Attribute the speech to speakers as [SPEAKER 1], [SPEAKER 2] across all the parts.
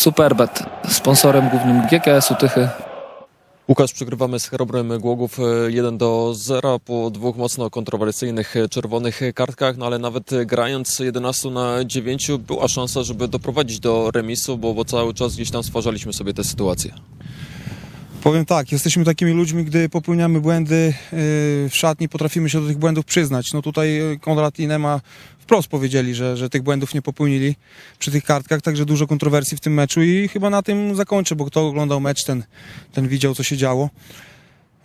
[SPEAKER 1] Superbet, sponsorem głównym GKS-u Tychy.
[SPEAKER 2] Łukasz, przegrywamy z Herobrem Głogów e, 1 do 0 po dwóch mocno kontrowersyjnych e, czerwonych kartkach, no ale nawet e, grając 11 na 9 była szansa, żeby doprowadzić do remisu, bo, bo cały czas gdzieś tam stwarzaliśmy sobie tę sytuację.
[SPEAKER 3] Powiem tak, jesteśmy takimi ludźmi, gdy popełniamy błędy yy, w szatni, potrafimy się do tych błędów przyznać. No tutaj yy, Konrad i Nema wprost powiedzieli, że, że tych błędów nie popełnili przy tych kartkach, także dużo kontrowersji w tym meczu i chyba na tym zakończę, bo kto oglądał mecz, ten, ten widział, co się działo.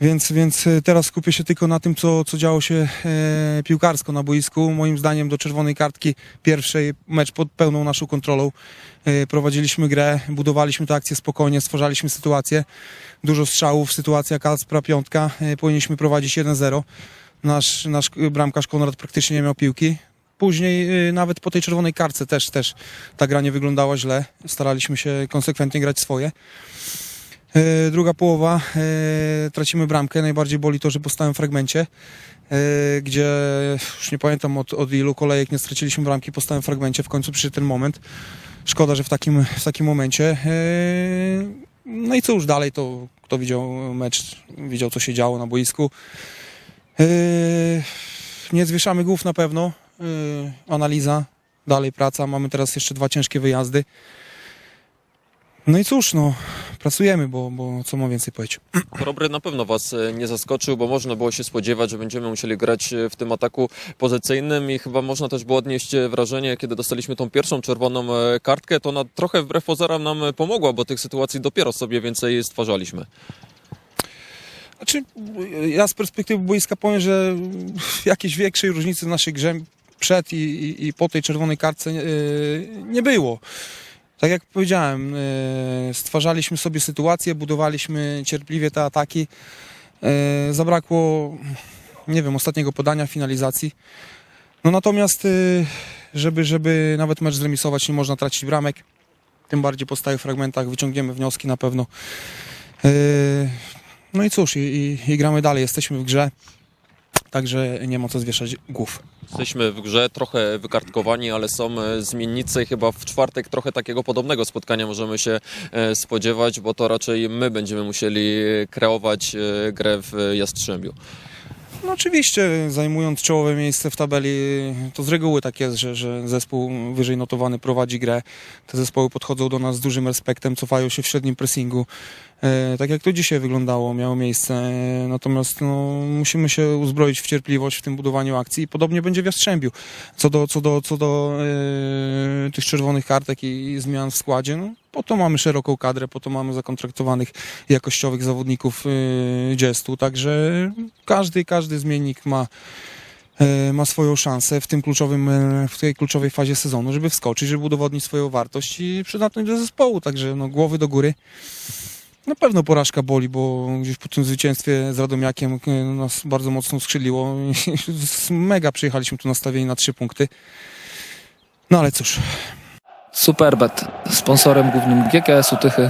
[SPEAKER 3] Więc, więc yy, teraz skupię się tylko na tym, co, co działo się e, piłkarsko na boisku. Moim zdaniem do czerwonej kartki pierwszej mecz pod pełną naszą kontrolą. E, prowadziliśmy grę, budowaliśmy tę akcję spokojnie, stwarzaliśmy sytuację. Dużo strzałów, sytuacja Kaspra piątka. E, powinniśmy prowadzić 1-0. Nasz, nasz bramkarz Konrad praktycznie nie miał piłki. Później e, nawet po tej czerwonej kartce też, też ta gra nie wyglądała źle. Staraliśmy się konsekwentnie grać swoje. E, Druga połowa, e, tracimy bramkę. Najbardziej boli to, że po stałym fragmencie, e, gdzie już nie pamiętam od, od ilu kolejek nie straciliśmy bramki po stałym fragmencie. W końcu przyszedł ten moment. Szkoda, że w takim, w takim momencie. No i cóż, dalej to kto widział mecz, widział co się działo na boisku. Nie zwieszamy głów na pewno. Analiza, dalej praca. Mamy teraz jeszcze dwa ciężkie wyjazdy. No i cóż, no, pracujemy, bo, bo co mam więcej powiedzieć.
[SPEAKER 2] Herobry na pewno Was e, nie zaskoczył, bo można było się spodziewać, że będziemy musieli grać e, w tym ataku pozycyjnym i chyba można też było odnieść e, wrażenie, kiedy dostaliśmy tą pierwszą czerwoną kartkę, to ona trochę wbrew pozorom nam pomogła, bo tych sytuacji dopiero sobie więcej stwarzaliśmy.
[SPEAKER 3] Znaczy, ja z perspektywy boiska powiem, że jakiejś większej różnicy w naszej grze przed i, i, i po tej czerwonej kartce nie było. Tak jak powiedziałem, yy, stwarzaliśmy sobie sytuację, budowaliśmy cierpliwie te ataki. Yy, zabrakło, nie wiem, ostatniego podania, finalizacji. No natomiast, yy, żeby, żeby nawet mecz zremisować, nie można tracić bramek. Tym bardziej po stałych fragmentach wyciągniemy wnioski na pewno. No i cóż, i, i, i gramy dalej, jesteśmy w grze, także nie ma co zwieszać głów.
[SPEAKER 2] Jesteśmy w grze trochę wykartkowani, ale są e, zmiennicy i chyba w czwartek trochę takiego podobnego spotkania możemy się e, spodziewać, bo to raczej my będziemy musieli kreować e, grę w Jastrzębiu.
[SPEAKER 3] No oczywiście, zajmując czołowe miejsce w tabeli, to z reguły tak jest, że, że zespół wyżej notowany prowadzi grę. Te zespoły podchodzą do nas z dużym respektem, cofają się w średnim pressingu. E, tak jak to dzisiaj wyglądało, miało miejsce. E, natomiast no, musimy się uzbroić w cierpliwość w tym budowaniu akcji i podobnie będzie w Jastrzębiu. Co do, co do, co do e, tych czerwonych kartek i, i zmian w składzie, no, po to mamy szeroką kadrę, po to mamy zakontraktowanych jakościowych zawodników dziestu, także każdy, każdy zmiennik ma, yy, ma swoją szansę w tym kluczowym, yy, w tej kluczowej fazie sezonu, żeby wskoczyć, żeby udowodnić swoją wartość i przydatność do zespołu, także no, głowy do góry. Na pewno porażka boli, bo gdzieś po tym zwycięstwie z Radomiakiem nas bardzo mocno skrzydliło. Mega przyjechaliśmy tu nastawieni na trzy punkty. No ale cóż,
[SPEAKER 1] Superbet, sponsorem głównym GKS-u Tychy.